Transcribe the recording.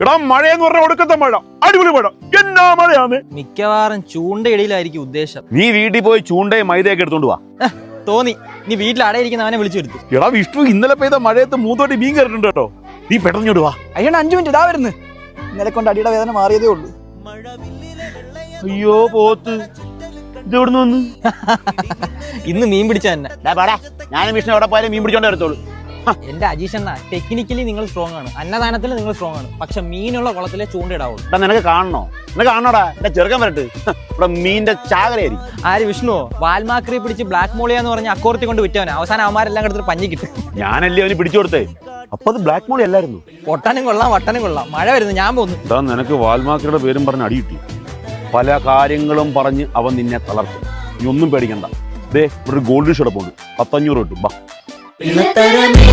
എടാ മഴയെന്ന് പറഞ്ഞ ഒടുക്കത്തെ മഴ. അടിപൊളി മഴ. എന്നാ മഴയാണ് മിക്കവാറും ചൂണ്ടയിടയിലായിരിക്കും ഉദ്ദേശം. നീ വീട്ടിൽ പോയി ചൂണ്ടയും മൈദയൊക്കെ എടുത്തോണ്ട് വാ. തോന്നി. നീ വീട്ടിൽ അടയിരിക്കുന്ന അവനെ വിളിച്ചു വരുത്തു. എടാ വിഷ്ണു ഇന്നലെ പെയ്ത മഴയത്ത് മൂത്തോട്ടി മീൻ കയറിട്ടുണ്ട് കേട്ടോ. നീ പെട്ടെന്ന് വാ. അയ്യോ അഞ്ചു മിനിറ്റ് ഇതാ വരുന്നു. ഇന്നലെ കൊണ്ട് അടിയുടെ വേദന മാറിയതേ ഉള്ളൂ. അയ്യോ പോത്ത്. വന്ന്? ഇന്ന് മീൻ പിടിച്ച തന്നെ ഞാനും വിഷ്ണു എവിടെ പോയാലും മീൻ പിടിച്ചോണ്ട് വരത്തോളൂ എന്റെ അജീഷ് എന്നാ ടെക്നിക്കലി നിങ്ങൾ സ്ട്രോങ് ആണ്. അന്നദാനത്തിൽ നിങ്ങൾ സ്ട്രോങ് ആണ്. പക്ഷെ മീനുള്ള കുളത്തിലെ ചൂണ്ടിടാവുള്ളൂ. എടാ നിനക്ക് കാണണോ? നിനക്ക് കാണണോടാ? എന്റെ ചെറുക്കൻ വരട്ട്. ഇവിടെ മീന്റെ ചാകരയായിരിക്കും. ആര് വിഷ്ണുവോ? വാൽമാക്രി പിടിച്ച് ബ്ലാക്ക് മോളിയ എന്ന് പറഞ്ഞ അക്കോർത്തി കൊണ്ട് വിറ്റവനാ. അവസാനം അവന്മാരെല്ലാം കിടത്തിട്ട് പഞ്ഞി കിട്ടും. ഞാനല്ലേ അവന് പിടിച്ചു കൊടുത്തേ? അപ്പൊ അത് ബ്ലാക്ക് മോളി അല്ലായിരുന്നു. പൊട്ടാനും കൊള്ളാം വട്ടനും കൊള്ളാം. മഴ വരുന്നു ഞാൻ പോകുന്നു ഇതാ നിനക്ക് വാൽമാക്രിയുടെ പേരും പറഞ്ഞ് അടി കിട്ടി. പല കാര്യങ്ങളും പറഞ്ഞ് അവൻ നിന്നെ തളർത്തും. നീ ഒന്നും പേടിക്കണ്ട. ദേ ഇവിടെ ഒരു ഗോൾഡ് ഷോടെ പോകുന്നു പത്തഞ്ഞൂറ് കിട്ടും. ബാ. ഇന്നത്തരമേ